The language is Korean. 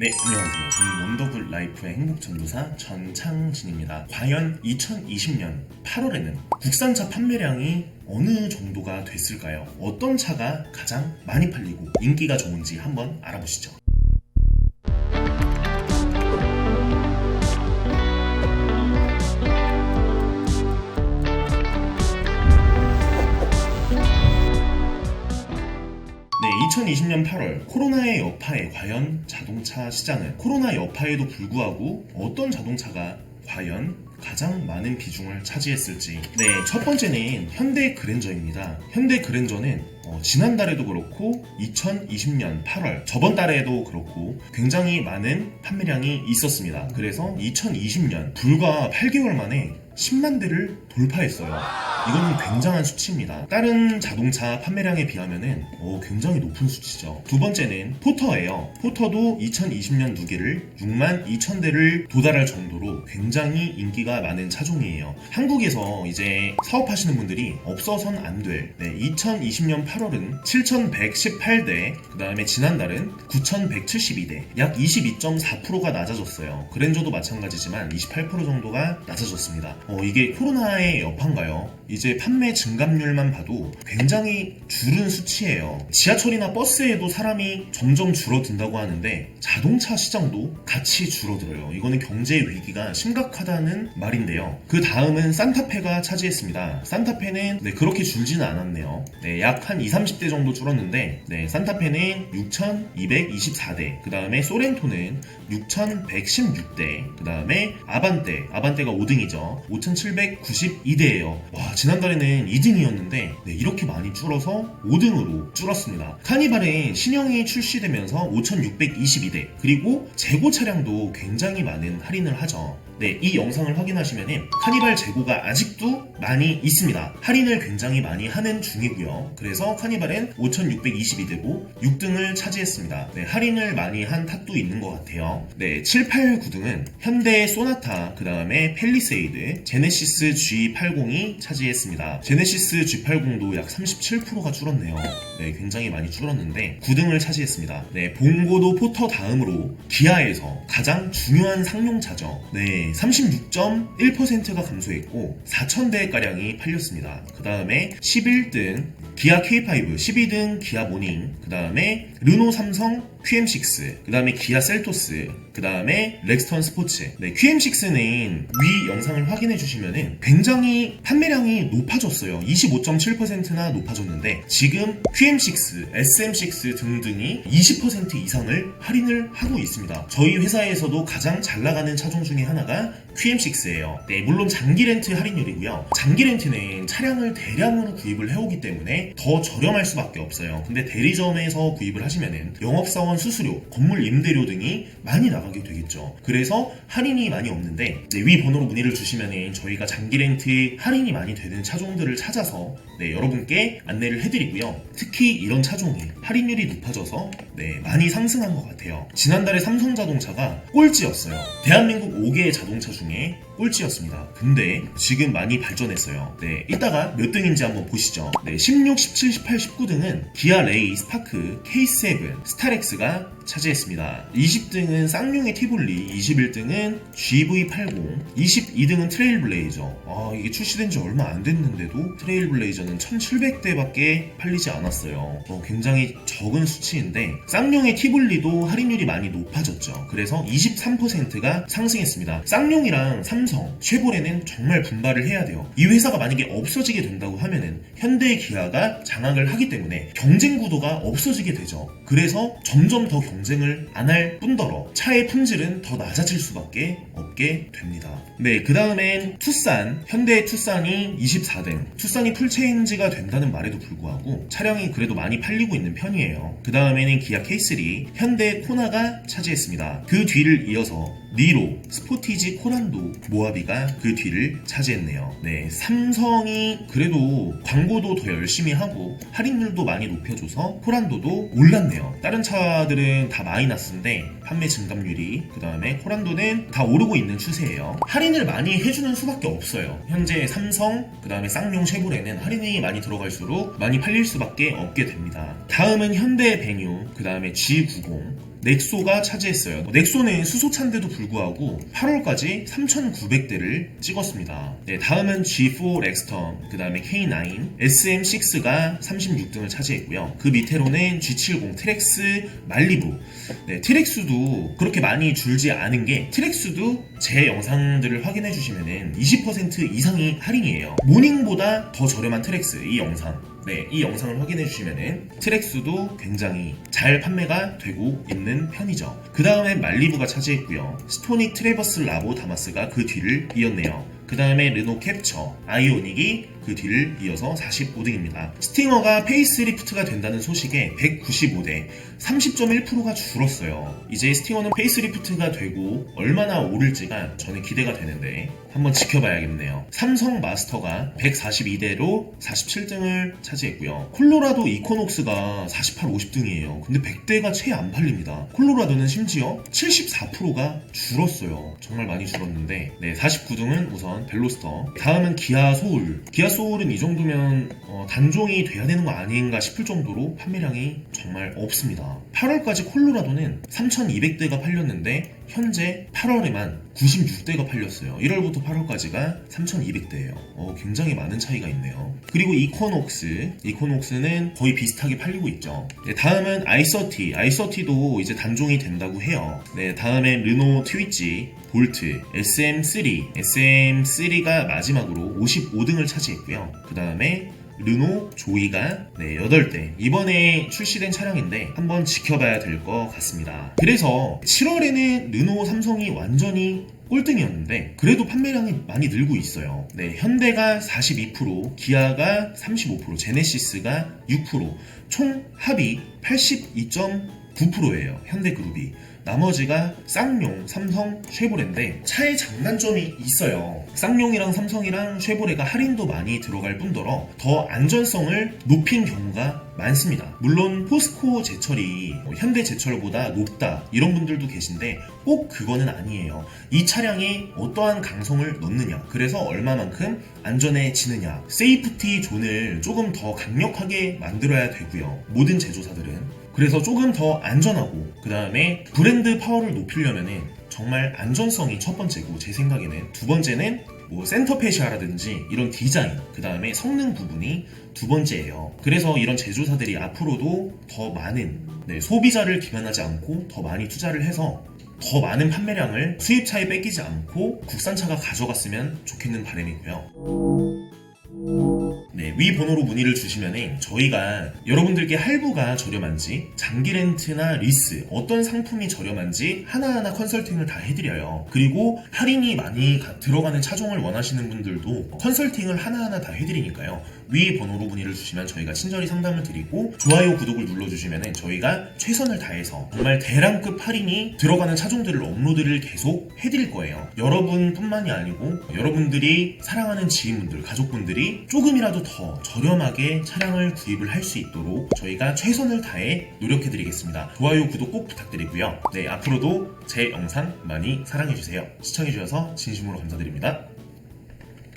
네, 안녕하세요. 저는 원더굿 라이프의 행복전도사 전창진입니다. 과연 2020년 8월에는 국산차 판매량이 어느 정도가 됐을까요? 어떤 차가 가장 많이 팔리고 인기가 좋은지 한번 알아보시죠. 2020년 8월 코로나의 여파에 과연 자동차 시장은 코로나 여파에도 불구하고 어떤 자동차가 과연 가장 많은 비중을 차지했을지. 네, 첫 번째는 현대 그랜저입니다. 현대 그랜저는 어, 지난달에도 그렇고 2020년 8월 저번 달에도 그렇고 굉장히 많은 판매량이 있었습니다. 그래서 2020년 불과 8개월 만에 10만 대를 돌파했어요. 이거는 굉장한 수치입니다. 다른 자동차 판매량에 비하면은 어, 굉장히 높은 수치죠. 두 번째는 포터예요. 포터도 2020년 누계를 6만 2천 대를 도달할 정도로 굉장히 인기가 많은 차종이에요. 한국에서 이제 사업하시는 분들이 없어선 안 될. 네, 2020년 8월은 7,118대, 그 다음에 지난달은 9,172대, 약 22.4%가 낮아졌어요. 그랜저도 마찬가지지만 28% 정도가 낮아졌습니다. 어, 이게 코로나의 여파인가요? 이제 판매 증감률만 봐도 굉장히 줄은 수치예요. 지하철이나 버스에도 사람이 점점 줄어든다고 하는데 자동차 시장도 같이 줄어들어요. 이거는 경제 위기가 심각하다는 말인데요. 그 다음은 산타페가 차지했습니다. 산타페는 네, 그렇게 줄지는 않았네요. 네, 약 한 20, 30대 정도 줄었는데 네, 산타페는 6,224대, 그 다음에 소렌토는 6,116대, 그 다음에 아반떼, 아반떼가 5등이죠. 5,792대예요. 와, 지난달에는 2등이었는데 네, 이렇게 많이 줄어서 5등으로 줄었습니다. 카니발은 신형이 출시되면서 5,622대, 그리고 재고 차량도 굉장히 많은 할인을 하죠. 네, 이 영상을 확인하시면은 카니발 재고가 아직도 많이 있습니다. 할인을 굉장히 많이 하는 중이고요. 그래서 카니발은 5,622대고 6등을 차지했습니다. 네, 할인을 많이 한 탓도 있는 것 같아요. 네, 7, 8, 9등은 현대 소나타, 그 다음에 펠리세이드, 제네시스 G80이 차지했습니다. 제네시스 G80도 약 37%가 줄었네요. 네, 굉장히 많이 줄었는데 9등을 차지했습니다. 네, 봉고도 포터 다음으로 기아에서 가장 중요한 상용차죠. 네, 36.1%가 감소했고 4,000대가량이 팔렸습니다. 그 다음에 11등 기아 K5, 12등 기아 모닝, 그 다음에 르노 삼성 QM6, 그 다음에 기아 셀토스, 그 다음에 렉스턴 스포츠. 네, QM6는 위 영상을 확인해 주시면은 굉장히 판매량이 높아졌어요. 25.7%나 높아졌는데 지금 QM6, SM6 등등이 20% 이상을 할인을 하고 있습니다. 저희 회사에서도 가장 잘 나가는 차종 중에 하나가 QM6예요. 네, 물론 장기 렌트 할인율이고요. 장기 렌트는 차량을 대량으로 구입을 해오기 때문에 더 저렴할 수밖에 없어요. 근데 대리점에서 구입을 하시면은 영업사원 수수료, 건물 임대료 등이 많이 나가게 되겠죠. 그래서 할인이 많이 없는데 네, 위 번호로 문의를 주시면은 저희가 장기 렌트 할인이 많이 되는 차종들을 찾아서 네, 여러분께 안내를 해드리고요. 특히 이런 차종이 할인율이 높아져서 네, 많이 상승한 것 같아요. 지난달에 삼성자동차가 꼴찌였어요. 대한민국 5개의 자동차 중에 꼴찌였습니다. 근데 지금 많이 발전했어요. 네, 이따가 몇 등인지 한번 보시죠. 네, 16, 17, 18, 19등은 기아 레이, 스파크, K7, 스타렉스가 차지했습니다. 20등은 쌍용의 티볼리, 21등은 GV80, 22등은 트레일블레이저. 아, 이게 출시된 지 얼마 안 됐는데도 트레일블레이저는 1700대밖에 팔리지 않았어요. 어, 굉장히 적은 수치인데 쌍용의 티볼리도 할인율이 많이 높아졌죠. 그래서 23%가 상승했습니다. 쌍용이랑 삼성, 쉐보레는 정말 분발을 해야 돼요. 이 회사가 만약에 없어지게 된다고 하면은 현대 기아가 장악을 하기 때문에 경쟁 구도가 없어지게 되죠. 그래서 점점 더 경쟁을 안 할 뿐더러 차의 품질은 더 낮아질 수밖에 없게 됩니다. 네, 그 다음엔 투싼, 현대 투싼이 24등. 투싼이 풀체인지가 된다는 말에도 불구하고 차량이 그래도 많이 팔리고 있는 편이에요. 그 다음에는 기아 K3, 현대 코나가 차지했습니다. 그 뒤를 이어서 니로, 스포티지 코란도, 모하비가 그 뒤를 차지했네요. 네, 삼성이 그래도 광고도 더 열심히 하고 할인율도 많이 높여줘서 코란도도 올랐네요. 다른 차들은 다 마이너스인데 판매 증감률이 그 다음에 코란도는 다 오르고 있는 추세예요. 할인을 많이 해주는 수밖에 없어요. 현재 삼성, 그 다음에 쌍용, 쉐보레는 할인이 많이 들어갈수록 많이 팔릴 수밖에 없게 됩니다. 다음은 현대 베뉴, 그 다음에 G90, 넥소가 차지했어요. 넥소는 수소차인데도 불구하고 8월까지 3,900대를 찍었습니다. 네, 다음은 G4 렉스텀, 그 다음에 K9, SM6가 36등을 차지했고요. 그 밑으로는 G70 트렉스 말리부. 네, 트렉스도 그렇게 많이 줄지 않은 게 트렉스도 제 영상들을 확인해 주시면은 20% 이상이 할인이에요. 모닝보다 더 저렴한 트렉스 이 영상. 네, 이 영상을 확인해 주시면은 트랙 수도 굉장히 잘 판매가 되고 있는 편이죠. 그 다음에 말리부가 차지했고요. 스토닉 트레버스 라보 다마스가 그 뒤를 이었네요. 그 다음에 르노 캡처, 아이오닉이 그 뒤를 이어서 45등입니다. 스팅어가 페이스리프트가 된다는 소식에 195대, 30.1%가 줄었어요. 이제 스팅어는 페이스리프트가 되고 얼마나 오를지가 저는 기대가 되는데 한번 지켜봐야겠네요. 삼성 마스터가 142대로 47등을 차지했고요. 콜로라도 이코녹스가 48, 50등이에요. 근데 100대가 채 안 팔립니다. 콜로라도는 심지어 74%가 줄었어요. 정말 많이 줄었는데 네, 49등은 우선 벨로스터. 다음은 기아 소울. 기아 소울은 이 정도면 어, 단종이 돼야 되는 거 아닌가 싶을 정도로 판매량이 정말 없습니다. 8월까지 콜로라도는 3,200대가 팔렸는데 현재 8월에만 96대가 팔렸어요. 1월부터 8월까지가 3,200대예요. 어, 굉장히 많은 차이가 있네요. 그리고 이코녹스, 이코녹스는 거의 비슷하게 팔리고 있죠. 네, 다음은 i30, i30도 이제 단종이 된다고 해요. 네, 다음에 르노 트위치, 볼트, SM3, SM3가 마지막으로 55등을 차지했고요. 그 다음에 르노 조이가 네, 8대 이번에 출시된 차량인데 한번 지켜봐야 될 것 같습니다. 그래서 7월에는 르노 삼성이 완전히 꼴등이었는데 그래도 판매량이 많이 늘고 있어요. 네, 현대가 42%, 기아가 35%, 제네시스가 6%, 총 합이 82.9%예요. 현대그룹이. 나머지가 쌍용, 삼성, 쉐보레인데 차의 장단점이 있어요. 쌍용이랑 삼성이랑 쉐보레가 할인도 많이 들어갈 뿐더러 더 안전성을 높인 경우가 많습니다. 물론 포스코 제철이 뭐 현대 제철보다 높다 이런 분들도 계신데 꼭 그거는 아니에요. 이 차량에 어떠한 강성을 넣느냐, 그래서 얼마만큼 안전해지느냐, 세이프티 존을 조금 더 강력하게 만들어야 되고요. 모든 제조사들은 그래서 조금 더 안전하고 그 다음에 브랜드 파워를 높이려면은 정말 안전성이 첫 번째고 제 생각에는 두 번째는 뭐 센터페시아라든지 이런 디자인 그 다음에 성능 부분이 두 번째예요. 그래서 이런 제조사들이 앞으로도 더 많은 네, 소비자를 기만하지 않고 더 많이 투자를 해서 더 많은 판매량을 수입차에 뺏기지 않고 국산차가 가져갔으면 좋겠는 바람이고요. 네, 위 번호로 문의를 주시면 저희가 여러분들께 할부가 저렴한지 장기 렌트나 리스 어떤 상품이 저렴한지 하나하나 컨설팅을 다 해드려요. 그리고 할인이 많이 가- 들어가는 차종을 원하시는 분들도 컨설팅을 하나하나 다 해드리니까요. 위 번호로 문의를 주시면 저희가 친절히 상담을 드리고 좋아요 구독을 눌러주시면 저희가 최선을 다해서 정말 대량급 할인이 들어가는 차종들을 업로드를 계속 해드릴 거예요. 여러분뿐만이 아니고 여러분들이 사랑하는 지인분들, 가족분들이 조금이라도 더 저렴하게 차량을 구입을 할 수 있도록 저희가 최선을 다해 노력해드리겠습니다. 좋아요, 구독 꼭 부탁드리고요. 네, 앞으로도 제 영상 많이 사랑해주세요. 시청해주셔서 진심으로 감사드립니다.